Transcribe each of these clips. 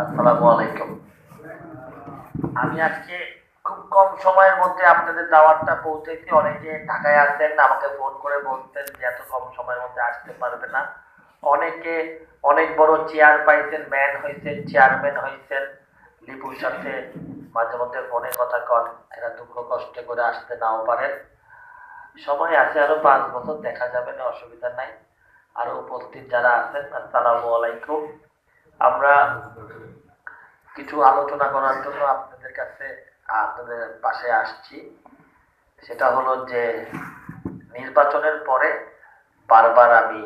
আসসালামু আলাইকুম। আমি আজকে খুব কম সময়ের মধ্যে আপনাদের দাওয়াতটা পৌঁছেছি। অনেকে ঢাকায় আসতেন আমাকে ফোন করে বলতেন যে এত কম সময়ের মধ্যে আসতে পারবে না। অনেকে অনেক বড় চেয়ার পাইছেন ম্যান হয়েছেন চেয়ারম্যান হয়েছেন লিপুর সাথে মাঝে মধ্যে ফোনে কথা কন, এরা দুঃখ কষ্ট করে আসতে নাও পারেন। সময় আছে আরও পাঁচ বছর, দেখা যাবে না, অসুবিধা নাই। আরও উপস্থিত যারা আছেন, আসসালামু আলাইকুম। আমরা কিছু আলোচনা করার জন্য আপনাদের কাছে আপনাদের পাশে আসছি। সেটা হলো যে নির্বাচনের পরে বারবার আমি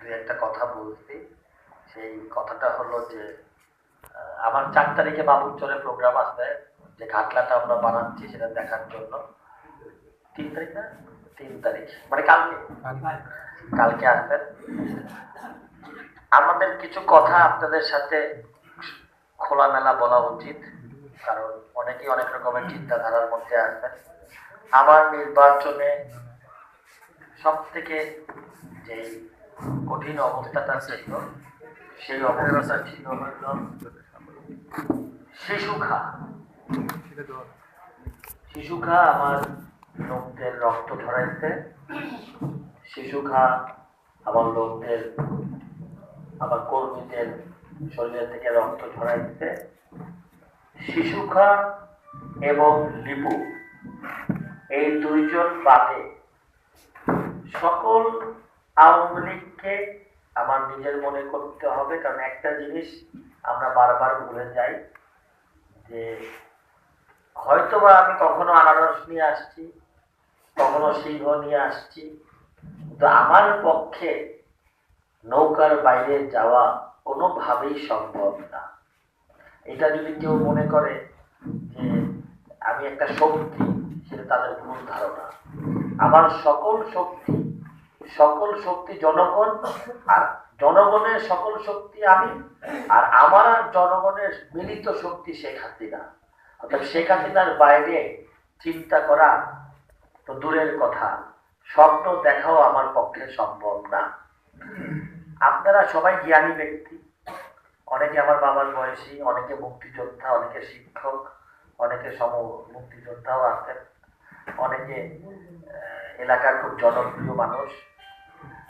দু একটা কথা বলছি। সেই কথাটা হলো যে আমার চার তারিখে বাবুরচরে প্রোগ্রাম আছে যে ঘাটলাটা আমরা বানাচ্ছি সেটা দেখার জন্য। তিন তারিখ না? তিন তারিখ। মানে কালকে। কালকে আসবেন। আমাদের কিছু কথা আপনাদের সাথে খোলামেলা বলা উচিত, কারণ অনেকেই অনেক রকমের চিন্তাধারার মধ্যে আছেন। আমার নির্বাচনে সব থেকে যেই কঠিন অবস্থাটা ছিল, সেই অবস্থাটা ছিল হলো শিশুখা শিশুখা আমার লোকদের রক্ত ঝরাইছে শিশুখা আমার লোকদের আমার কর্মীদের শরীর থেকে রক্ত ছড়াই দিতে, শিশুখা এবং লিপু, এই দুইজন বাদে সকল আওয়ামী লীগকে আমার নিজের মনে করতে হবে, কারণ একটা জিনিস আমরা বারবার ভুলে যাই যে হয়তোবা আমি কখনো আনারস নিয়ে আসছি, কখনো সিংহ নিয়ে আসছি, কিন্তু আমার পক্ষে নৌকার বাইরে যাওয়া কোনোভাবেই সম্ভব না। এটা যদি কেউ মনে করে যে আমি একটা শক্তি, সেটা তাদের ভুল ধারণা। আমার সকল শক্তি সকল শক্তি জনগণ, আর জনগণের সকল শক্তি আমি, আর আমার আর জনগণের মিলিত শক্তি শেখ হাসিনা। অর্থাৎ শেখ হাসিনার বাইরে চিন্তা করা তো দূরের কথা। স্বপ্ন দেখাও আমার পক্ষে সম্ভব না। আপনারা সবাই জ্ঞানী ব্যক্তি। অনেকে আমার বাবার বয়সী, অনেকে মুক্তিযোদ্ধা, অনেকে শিক্ষক, অনেকে সম মুক্তিযোদ্ধাও আছেন। অনেকে এলাকার খুব জনপ্রিয় মানুষ।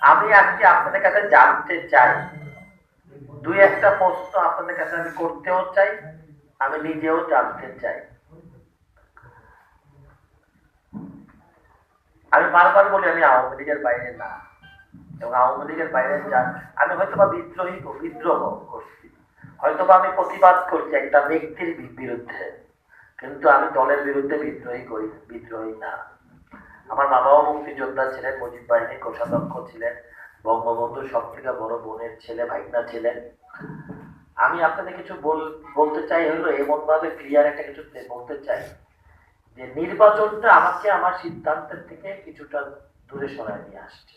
আমি আজকে আপনাদের কাছে জানতে চাই, দুই একটা প্রশ্ন আপনাদের কাছে আমি করতেও চাই, আমি নিজেও জানতে চাই। আমি বারবার বলি, আমি আওয়ামী লীগের বাইরে না। এবং আওয়ামী লীগের বাইরে যান, আমি হয়তো বা বিদ্রোহী বিদ্রোহ করছি। হয়তো বা আমি প্রতিবাদ করছি একটা ব্যক্তির বিরুদ্ধে, কিন্তু আমি দলের বিরুদ্ধে বিদ্রোহী করি, বিদ্রোহী না। আমার বাবাও মুক্তিযোদ্ধা ছিলেন মুজিব বাহিনীর কোষাধ্যক্ষ ছিলেন বঙ্গবন্ধুর সব থেকে বড় বোনের ছেলে ভাইনা ছিলেন। আমি আপনাদের কিছু বল বলতে চাই হলো এমন ভাবে ক্লিয়ার একটা কিছু বলতে চাই, যে নির্বাচনটা আমাকে আমার সিদ্ধান্তের থেকে কিছুটা দূরে সরায় নিয়ে আসছে।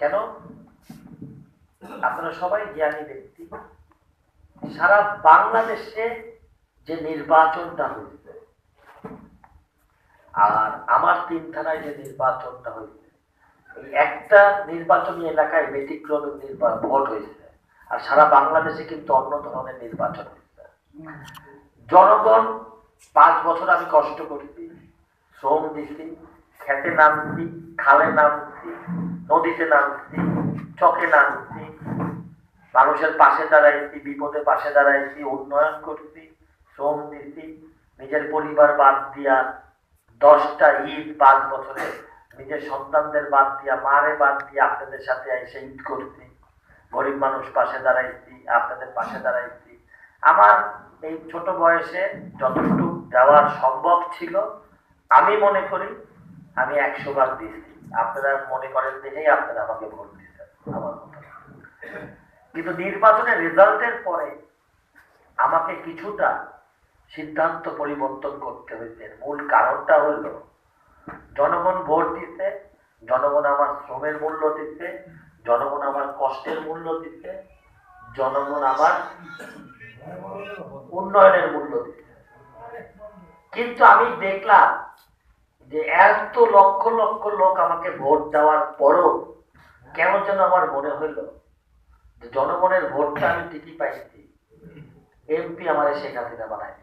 কেন? আপনারা সবাই জ্ঞানী ব্যক্তি। সারা বাংলাদেশে যে নির্বাচনটা হয়েছে, আর আমার তিন থানায় যে নির্বাচনটা এই একটা নির্বাচনী এলাকায় ব্যতিক্রমী নির্বাচন ভোট হয়েছে, আর সারা বাংলাদেশে কিন্তু অন্য ধরনের নির্বাচন হয়েছে। জনগণ পাঁচ বছর আমি কষ্ট করছি, শ্রম দিছি, খেতে নামছি, খালে নামছি নদীতে নামছি, চকে নামছি, মানুষের পাশে দাঁড়াইছি বিপদে পাশে দাঁড়াইছি, উন্নয়ন করছি, শ্রম দিছি, নিজের পরিবার বাদ দিয়া দশটা ঈদ পাঁচ বছরে নিজের সন্তানদের বাদ দিয়া, মারে বাদ দিয়ে আপনাদের সাথে এসে ঈদ করছি, গরিব মানুষ পাশে দাঁড়াইছি, আপনাদের পাশে দাঁড়াইছি। আমার এই ছোট বয়সে যতটুকু দেওয়ার সম্ভব ছিল, আমি মনে করি, আমি একশো বার দিয়েছি। আপনারা মনে করেন দেখেই আপনারা আমাকে ভোট দিয়েছেন, আমার কিন্তু নির্বাচনের রেজাল্টের পরে আমাকে কিছুটা সিদ্ধান্ত পরিবর্তন করতে হয়েছে। মূল কারণটা হলো, জনগণ ভোট দিতে জনগণ আমার শ্রমের মূল্য দিতে জনগণ আমার কষ্টের মূল্য দিতে জনগণ আমার উন্নয়নের মূল্য দিতে কিন্তু আমি দেখলাম যে এত লক্ষ লক্ষ লোক আমাকে ভোট দেওয়ার পরও কেন যেন আমার মনে হইল, যে জনগণের ভোটটা আমি ঠিকই পাইছি, এমপি আমার শেখ হাসিনা বানাই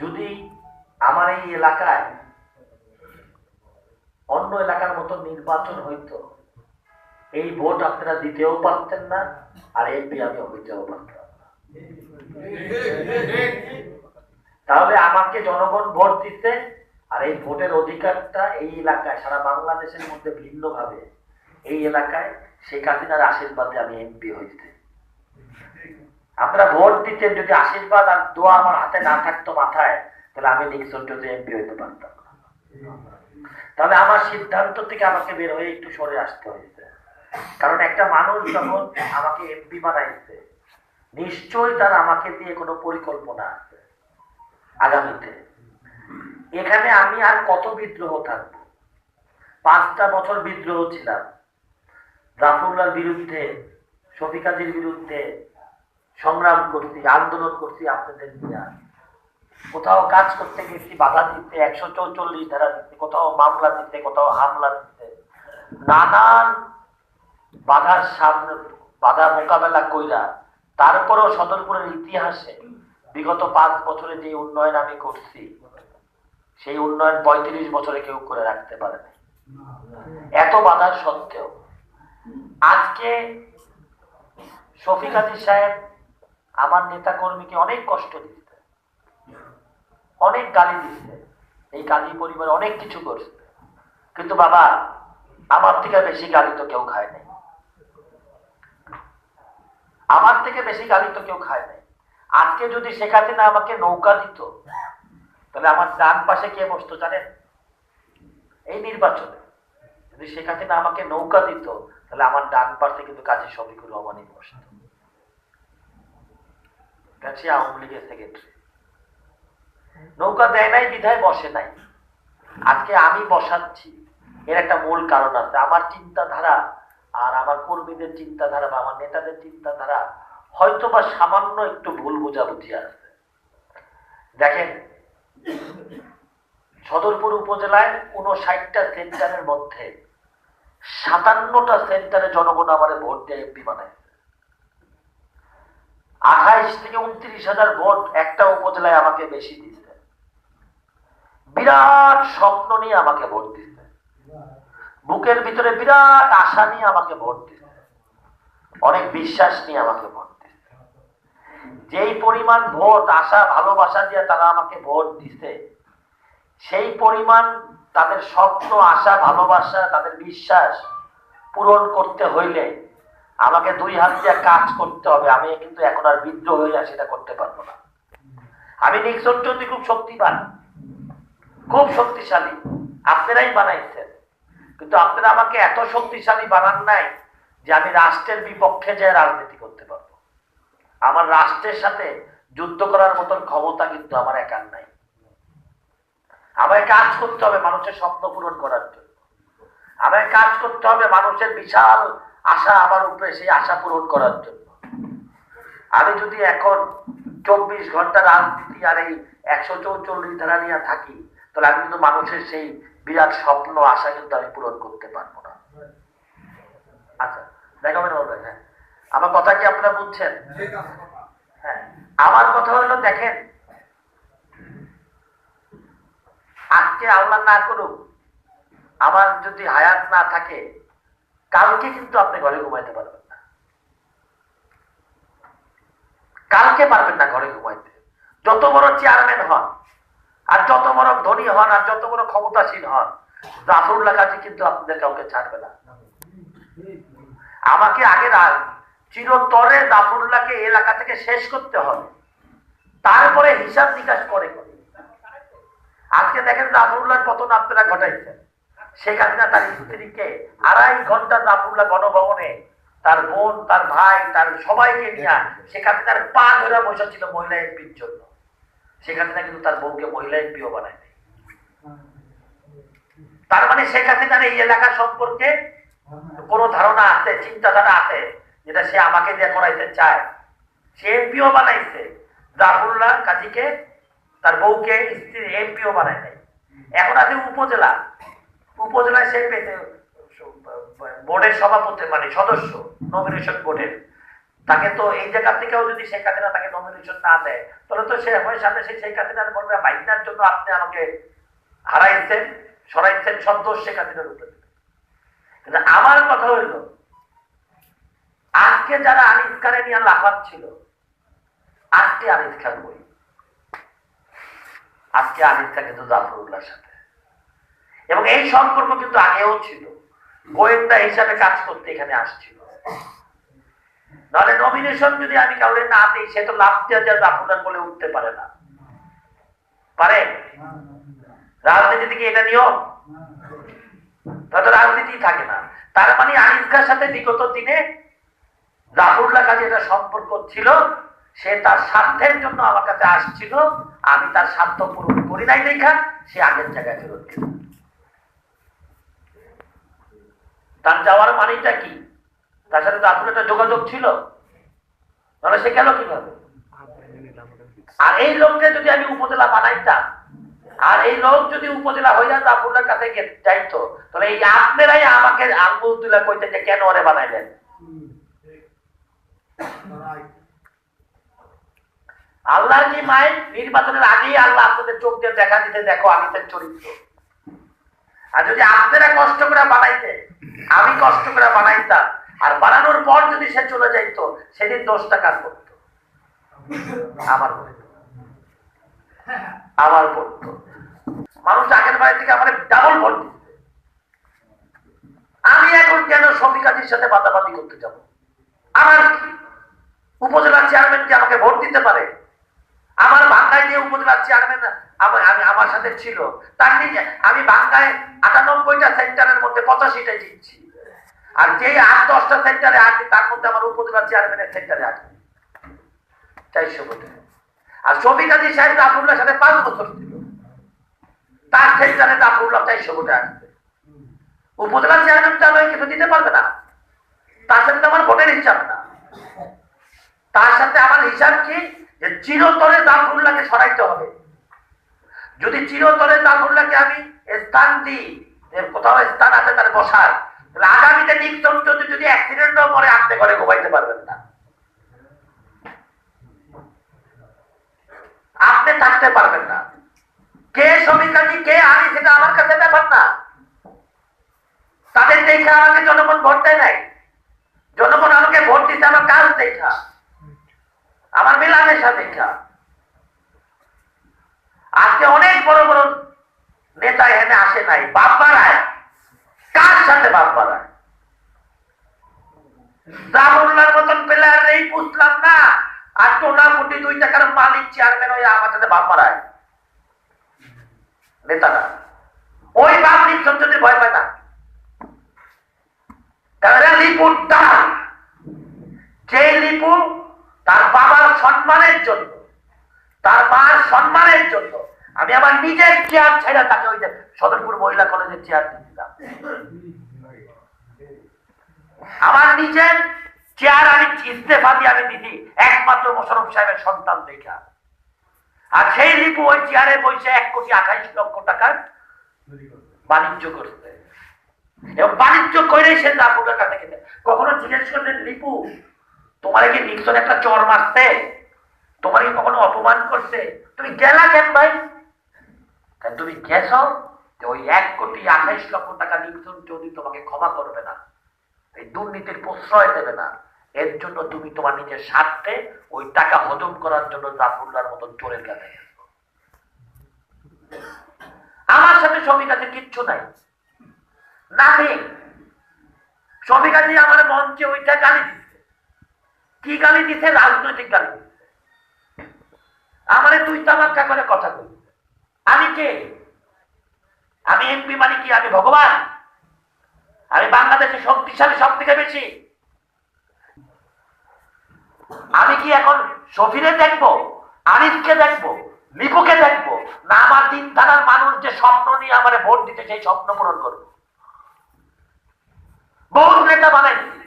যদি আমার এই এলাকায় অন্য এলাকার মতো নির্বাচন হইতো, এই ভোট আপনারা দিতেও পারতেন না, আর এমপি আমি হইতেও পারতাম না। তাহলে আমাকে জনগণ ভোট দিতে, আর এই ভোটের অধিকারটা এই এলাকায়, সারা বাংলাদেশের মধ্যে ভিন্নভাবে এই এলাকায় শেখ হাসিনার আশীর্বাদে আমি এমপি হইতে। আপনারা ভোট দিতেন, যদি আশীর্বাদ আর দোয়া আমার হাতে না থাকতো মাথায়, তাহলে আমি নিক্সন যদি এমপি হইতে পারতাম। তাহলে আমার সিদ্ধান্ত থেকে আমাকে বের হয়ে একটু সরে আসতে হয়েছে কারণ একটা মানুষ যখন আমাকে এমপি বানাইছে, নিশ্চয়ই তার আমাকে দিয়ে কোনো পরিকল্পনা আছে আগামীতে। এখানে আমি আর কত বিদ্রোহ থাকব? পাঁচটা বছর বিদ্রোহ ছিলাম। জাফরুল্লার বিরুদ্ধে শফিকাজির বিরুদ্ধে সংগ্রাম করছি, আন্দোলন করছি আপনাদের নিয়ে। কোথাও কাজ করতে গেছি, বাধা দিতে, একশো চৌচল্লিশ ধারা দিতে, কোথাও মামলা দিতে, কোথাও হামলা দিতে। নানান বাধার সামনে, বাধা মোকাবেলা কইরা, তারপরেও সদরপুরের ইতিহাসে বিগত পাঁচ বছরে যে উন্নয়ন আমি করছি, সেই উন্নয়ন পঁয়ত্রিশ বছরে কেউ করে রাখতে পারেনি এত বাধার সত্ত্বেও। আজকে শফিক আদি সাহেব আমার নেতা কর্মীকে অনেক কষ্ট দিচ্ছে, অনেক গালি দিচ্ছে, এই গালি পরিবার অনেক কিছু করছে। কিন্তু বাবা, আমার থেকে বেশি গালি তো কেউ খায় নাই। আমার থেকে বেশি গালি তো কেউ খায় নাই। আজকে যদি শেখাতে না আমাকে নৌকা দিত, তাহলে আমার ডান পাশে কে বসতো জানেন? এই নির্বাচনে। যদি শেখাতে না আমাকে নৌকা দিত, তাহলে আমার ডান পাশে কিন্তু কাজী শফিকুর রহমানই বসত। সে আওয়ামী লীগের সেক্রেটারি নৌকা দেয় নাই, বিধায় বসে নাই। আজকে আমি বসাচ্ছি, এর একটা মূল কারণ আছে। আমার চিন্তাধারা আর আমার কর্মীদের চিন্তাধারা বা আমার নেতাদের চিন্তাধারা হয়তো বা সামান্য একটু ভুল বোঝাবুঝি আছে দেখেন সদরপুর উপজেলায় উনষাটটা সেন্টারের মধ্যে সাতান্নটা সেন্টারে জনগণ আমারে ভোট দিয়ে এমপি বানায় আঠাইশ থেকে উনত্রিশ হাজার ভোট একটা উপজেলায় আমাকে বেশি দিচ্ছে বিরাট স্বপ্ন নিয়ে আমাকে ভোট দিচ্ছে বুকের ভিতরে বিরাট আশা নিয়ে আমাকে ভোট দিচ্ছে অনেক বিশ্বাস নিয়ে আমাকে ভোট যেই পরিমাণ ভোট আশা, ভালোবাসা দিয়ে তারা আমাকে ভোট দিছে, সেই পরিমাণ তাদের স্বপ্ন, আশা, ভালোবাসা, তাদের বিশ্বাস পূরণ করতে হইলে আমাকে দুই হাত দিয়ে কাজ করতে হবে। আমি কিন্তু এখন আর বিদ্রোহ হয়ে সেটা করতে পারব না। আমি নিক্সন চৌধুরী খুব শক্তিবান খুব শক্তিশালী। আপনারাই বানাইছেন। কিন্তু আপনারা আমাকে এত শক্তিশালী বানান নাই যে আমি রাষ্ট্রের বিপক্ষে যে রাজনীতি করতে পারব। আমার রাষ্ট্রের সাথে যুদ্ধ করার মতন ক্ষমতা কিন্তু আমার একার নাই। আমায় কাজ করতে হবে মানুষের স্বপ্ন পূরণ করার জন্য। আমায় কাজ করতে হবে মানুষের বিশাল আশা আমার উপরে, সেই আশা পূরণ করার জন্য। আমি যদি এখন চব্বিশ ঘণ্টা রাজনীতি আর এই একশো চৌচল্লিশ ধারা নিয়ে থাকি, তাহলে আমি কিন্তু মানুষের সেই বিরাট স্বপ্ন, আশা কিন্তু আমি পূরণ করতে পারব না। আচ্ছা দেখাবেন হ্যাঁ। আমার কথা কি আপনারা বুঝছেন? হ্যাঁ। আমার কথা হলো দেখেন। আজকে আল্লাহ না করুক আমার যদি হায়াত না থাকে কালকে কিন্তু আপনি ঘরে ঘুমাইতে পারবেন না। কালকে পারবেন না ঘরে ঘুমাইতে। যত বড় চেয়ারম্যান হন আর যত বড় ধনী হন আর যত বড় ক্ষমতাসীন হন জাফরুল্লাহ কাজী কিন্তু আপনাদের কাউকে ছাড়বে না। আমাকে আগে রা- চিরতরে জাফরুল্লাহকে এলাকা থেকে শেষ করতে হবে। তারপরে হিসাব নিকাশ করে আজকে দেখেন জাফরুল্লাহর পতন আপনারা ঘটাইছেন। হাসিনা তার স্ত্রীকে আড়াই ঘণ্টা জাফরুল্লাহ গণভবনে তার বোন, তার ভাই, তার সবাইকে নিয়ে শেখ হাসিনার পা ধরে বসে ছিল মহিলা এমপির জন্য। হাসিনা কিন্তু তার বউকে মহিলা এমপিও বানায় তার মানে শেখ হাসিনার এই এলাকা সম্পর্কে কোনো ধারণা আছে, চিন্তাধারা আছে? যেটা সে আমাকে দিয়ে করাইতে চায়। সে এমপিও বানাইছে। জাফরুল্লাহ কাজীকে, তার বউকে স্ত্রী এমপিও বানায় নাই। এখন আছে উপজেলা। উপজেলায় সে পেতে বোর্ডের সভাপতি মানে সদস্য নমিনেশন বোর্ডের। তাকে তো এই জায়গা থেকেও যদি শেখ হাসিনা তাকে নমিনেশন না দেয়, তাহলে তো সে আমার সামনে সেই শেখ হাসিনার বলবে বাইনার জন্য আপনি আমাকে হারাইছেন, সরাইছেন দোষ শেখ হাসিনার উপরে। কিন্তু আমার কথা হইল আজকে যারা আনিস খানে নিয়ে লাফাচ্ছিল আজকে আনিস খান বই আজকে আনিস খান কিন্তু জাফরুল্লাহর সাথে। এবং এই সম্পর্ক কিন্তু আগেও ছিল। গোয়েন্দা হিসাবে কাজ করতে এখানে আসছিল। নাহলে নমিনেশন যদি আমি কাউকে না দিই, সে তো লাভ দেওয়া জাফরুল্লাহ বলে উঠতে পারে না। পারে? রাজনীতি থেকে এটা নিয়ম? তাহলে রাজনীতি থাকে না। তার মানে আনিস খার সাথে বিগত দিনে জাফরুল্লাহ কাজে এটা সম্পর্ক ছিল, সে তার স্বার্থের জন্য আমার কাছে আসছিল। আমি তার স্বার্থ পূরণ করি নাই দেখা, সে আগের জায়গায় ফেরত গেল। তার যাওয়ার মানেটা কি? তার সাথে তো একটা যোগাযোগ ছিল? তাহলে সে গেল কীভাবে? আর এই লোককে যদি আমি উপজেলা বানাইতাম, আর এই লোক যদি উপজেলা হয়ে যায় জাফরুল্লার কাছে যাইতো, তাহলে এই আপনারাই আমাকে আঙ্গুল তুলে কইতে যে, কেন ওরে বানাইলেন? আল্লাহর কি মায়ের নির্বাচনের আগেই আল্লাহ আপনাদের চোখ দিয়ে দেখা দিতে দেখো আমি তার চরিত্র। আর যদি আপনারা কষ্ট করে বানাইতে, আমি কষ্ট করে বানাইতাম, আর বানানোর পর যদি সে চলে যাইতো, সেদিন দোষটা কাজ করতো আমার আমার করতো মানুষ আগের বাড়ি থেকে আমার ডাবল ভোট দিচ্ছে আমি এখন কেন সবিকাজির সাথে বাদাবাদি করতে যাব? আমার কি? উপজেলা চেয়ারম্যান কি আমাকে ভোট দিতে পারে? আমার বাংলায় যে উপজেলা চেয়ারম্যান আমি আমার সাথে ছিল, তার নিজে, আমি বাংলায় আটানব্বইটা সেন্টারের মধ্যে পঁচাশিটাই জিতছি। আর যেই আট, দশটা সেন্টারে আছে তার মধ্যে আমার উপজেলা চেয়ারম্যানের সেন্টারে ভোটে আর শফিক আলী সাহেব জাফরুল্লাহর সাথে পাঁচ বছর ছিল। তার সেন্টারে জাফরুল্লাহ চারশো ভোটে আসবে। উপজেলা চেয়ারম্যান তো আমাকে কিছু দিতে পারবে না। তার সাথে আমার ভোটের হিসাব না। তার সাথে আমার হিসাব কি? যে চিরতরে জাফরুল্লাহকে সরাইতে হবে। যদি চিরতরে জাফরুল্লাহকে আমি স্থান দিই কোথাও স্থান আছে তার বসার, তাহলে আগামীতে নিকটন যদি যদি অ্যাক্সিডেন্টও পরে আপনি ঘরে ঘুমাইতে পারবেন না। আপনি থাকতে পারবেন না। কে শ্রমিকাজি কে আমি সেটা আমার কাছে ব্যাপার না। তাদের দেখে আমাকে জনগণ ভোট দেয় নাই। জনগণ আমাকে ভোট দিতে আমার কাজ দেখা। আমার মেলামেশা দেখা আজকে অনেক বড় বড় নেতা এখানে আসে নাই, বাপ বাড়ায় কার সাথে বাপ বাড়ায় জামুল্লার মতন প্লেয়ার নেই বুঝলাম না। আর টোনা কোটি দুই টাকার মালিক চেয়ারম্যান হয়ে আমার সাথে বাপ বাড়ায় নেতারা। ওই বাপ নিশ্চয় যদি ভয় পায় না। তাহলে লিপুর যে লিপু সম্মানের জন্য, তার মার সম্মানের জন্য, আমি আমার নিজের চেয়ার ছেড়ে তাকে ওই যে সদরপুর মহিলা কলেজের চেয়ার দিয়েছিলাম আমার নিজের চেয়ার আমি ইস্তেফা দিয়ে আমি দিদি একমাত্র মোশারফ সাহেবের সন্তান দেখা। আর সেই লিপু ওই চেয়ারে বসে এক কোটি আঠাইশ লক্ষ টাকার বাণিজ্য করতে এবং বাণিজ্য করে সে জাফরের কাছে গেছে। কখনো জিজ্ঞেস করলেন, লিপু, তোমার কি নিক্সন একটা চর মারছে? তোমার কখনো অপমান করছে? তুমি গেলা কেন ভাই? তুমি গেছো যে ওই এক কোটি আঠাইশ লক্ষ টাকা নিক্সন চৌধুরী তোমাকে ক্ষমা করবে না? এই দুর্নীতির প্রশ্রয় দেবে না। এর জন্য তুমি তোমার নিজের স্বার্থে ওই টাকা হজম করার জন্য জাফরুল্লার মতন চোরের কাছে আমার সাথে শ্রমিক আছে কিচ্ছু নাই। নাথিং শ্রমিক আছে আমার মঞ্চে ওইটা গালি দিচ্ছে কি গালি দিচ্ছে রাজনৈতিক গালি দিচ্ছে আমারে তুই তামাক্কা করে কথা কই আমি কে? আমি এমপি মানে কি? আমি ভগবান? আমি বাংলাদেশে শক্তিশালী সব থেকে বেশি। আমি কি এখন সফিরে দেখব? আনিসকে দেখব? লিপুকে দেখব? না আমার তিন থানার মানুষ যে স্বপ্ন নিয়ে আমার ভোট দিতে সেই স্বপ্ন পূরণ করব? বহু নেতা বানাই দিচ্ছি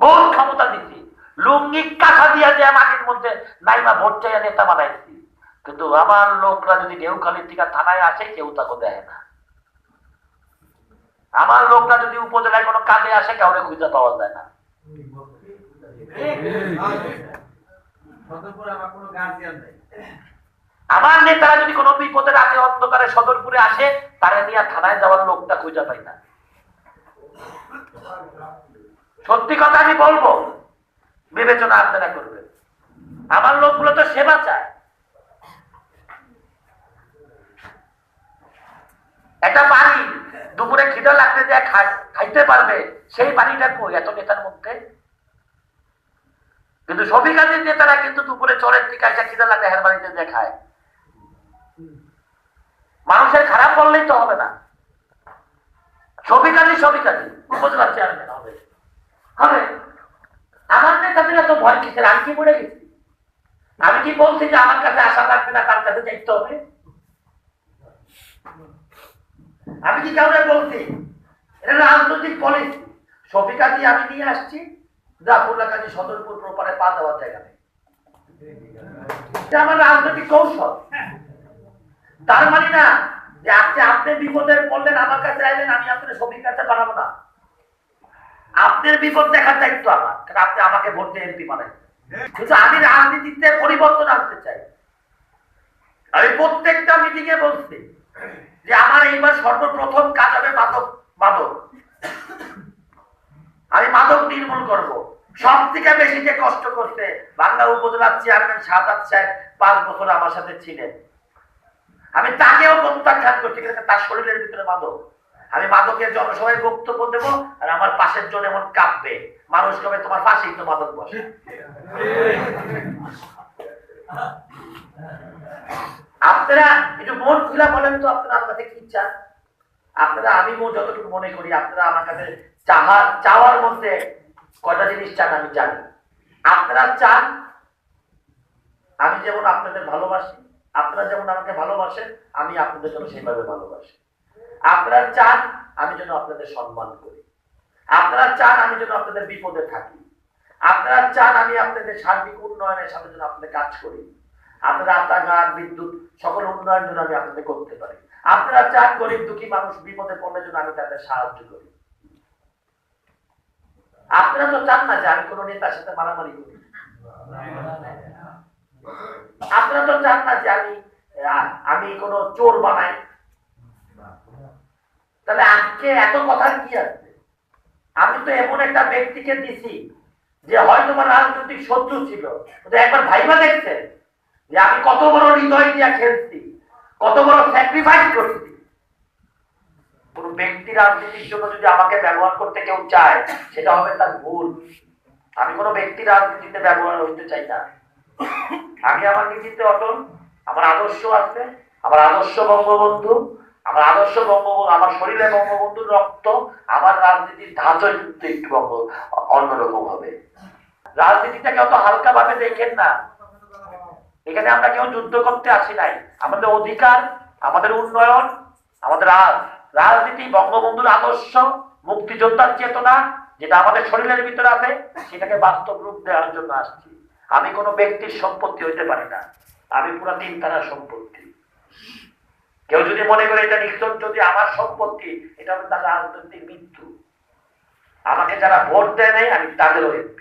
বহু ক্ষমতা দিচ্ছি লুঙ্গি কাঁথা দিয়া যে মাটির মধ্যে নাইমা ভোট চাইয়া নেতা বানাইছি। কিন্তু আমার লোকরা যদি নেউখালির থেকে থানায় আসে, কেউ তাকে দেয় না। আমার লোকটা যদি উপজেলায় কোনো কাজে আসে, কাউরে খুঁজে পাওয়া যায় না। আমার নেতারা যদি কোনো বিপদে রাতে অন্ধকারে সদরপুরে আসে, তারা নিয়ে থানায় যাওয়ার লোকটা খুঁজে পাই না। সত্যি কথা আমি বলব, বিবেচনা আপনারা করবেন। আমার লোকগুলো তো সেবা চায়। একটা পানি দুপুরে খিদে যায় খাই- খাইতে পারবে, সেই পানিটা কই? এত নেতার মধ্যে। কিন্তু সবই কাজের নেতারা কিন্তু দুপুরে চরের থেকে একটা খিদে লাগলে হের বাড়িতে যে খায়। মানুষের খারাপ বললেই তো হবে না। সবই কাজে সবই কাজে উপজেলার চেয়ারম্যান হবে। হবে। আমার নেতাদের তো ভয় কিসের? আমি কি মরে গেছি? আমি কি বলছি যে আমার কাছে আশা রাখবে না তার কাছে যাইতে হবে? আমি কি কাউকে বলছি? এটা রাজনৈতিক পলিসি দিয়ে আমি নিয়ে আসছি, জাফরুল্লাহ কাজী সদরপুর প্রপারে পা দেওয়ার জায়গা এটা আমার রাজনৈতিক কৌশল। তার মানে না, যে আপনি আপনার বিপদে পড়লেন, আমার কাছে আইলেন, আমি আপনার ছবির কাছে বানাবো না। আপনার বিপদ দেখার দায়িত্ব আমার, কারণ আপনি আমাকে ভোট দিয়ে এমপি বানাই আমি রাজনীতিতে পরিবর্তন আনতে চাই। আমি প্রত্যেকটা মিটিং এ বলছি যে আমার এইবার সর্বপ্রথম কাজ হবে মাদক মাদক। আমি মাদক নির্মূল করব। সব থেকে বেশি যে কষ্ট করতে বাংলা উপজেলার চেয়ারম্যান সাদাত সাহেব পাঁচ বছর আমার সাথে ছিলেন। আমি তাকেও প্রত্যাখ্যান করছি তার শরীরের ভিতরে মাদক। আমি মাদকের জনসভায় বক্তব্য দেব আর আমার পাশের জন এমন কাঁপবে। মানুষ কবে তোমার পাশেই তো মাদক বসে? আপনারা একটু মন খুলা বলেন তো, আপনারা আমার কাছে কি চান? আপনারা, আমি যতটুকু মনে করি, আপনারা আমার কাছে চাহা, চাওয়ার মধ্যে কয়টা জিনিস চান আমি জানি। আপনারা চান, আমি যেমন আপনাদের ভালোবাসি, আপনারা যেমন আমাকে ভালোবাসেন, আমি আপনাদের জন্য সেইভাবে ভালোবাসি। আপনারা চান, আমি যেন আপনাদের সম্মান করি। আপনারা চান, আমি যেন আপনাদের বিপদে থাকি। আপনারা চান, আমি আপনাদের সার্বিক উন্নয়নের সাথে যেন আপনাদের কাজ করি। আপনার রাস্তাঘাট বিদ্যুৎ, সকল উন্নয়ন যেন আমি আপনাদের করতে পারি। আপনারা চান, গরিব, দুঃখী মানুষ বিপদে পড়লে যেন আমি তাদের সাহায্য করি। আপনারা তো চান না যে আমি কোনো নেতার সাথে মারামারি করি। আপনারা তো চান না যে আমি আমি কোনো চোর বানাই। তাহলে আজকে এত কথা কি আছে? আমি তো এমন একটা ব্যক্তিকে দিছি যে হয়তো আমার রাজনৈতিক শত্রু ছিল। একবার ভাইবা দেখছেন যে আমি কত বড় হৃদয় দিয়া খেলছি, কত বড় স্যাক্রিফাইস করছি। কোন ব্যক্তি রাজনীতির জন্য যদি আমাকে ব্যবহার করতে কেউ চায়, সেটা হবে তার ভুল। আমি কোনো ব্যক্তি রাজনীতিতে ব্যবহার হইতে চাই না। আমি আমার নীতিতে অটল, আমার আদর্শ আছে, আমার আদর্শ বঙ্গবন্ধু আমার আদর্শ বঙ্গবন্ধু, আমার শরীরে বঙ্গবন্ধুর রক্ত, আমার রাজনীতির ধাঁচও কিন্তু একটু বঙ্গ, অন্যরকম হবে। রাজনীতিটাকে অত হালকা ভাবে দেখেন না। এখানে আমরা কেউ যুদ্ধ করতে আসি নাই। আমাদের অধিকার, আমাদের উন্নয়ন, আমাদের রাজ- রাজনীতি বঙ্গবন্ধুর আদর্শ, মুক্তিযোদ্ধার চেতনা, যেটা আমাদের শরীরের ভিতরে আছে, সেটাকে বাস্তব রূপ দেওয়ার জন্য আসছি। আমি কোনো ব্যক্তির সম্পত্তি হইতে পারি না। আমি পুরো তিন তারার সম্পত্তি। কেউ যদি মনে করে এটা নিক্সন যদি আমার সম্পত্তি, এটা হবে তাদের রাজনৈতিক মৃত্যু। আমাকে যারা ভোট দেয় নাই, আমি তাদেরও এমপি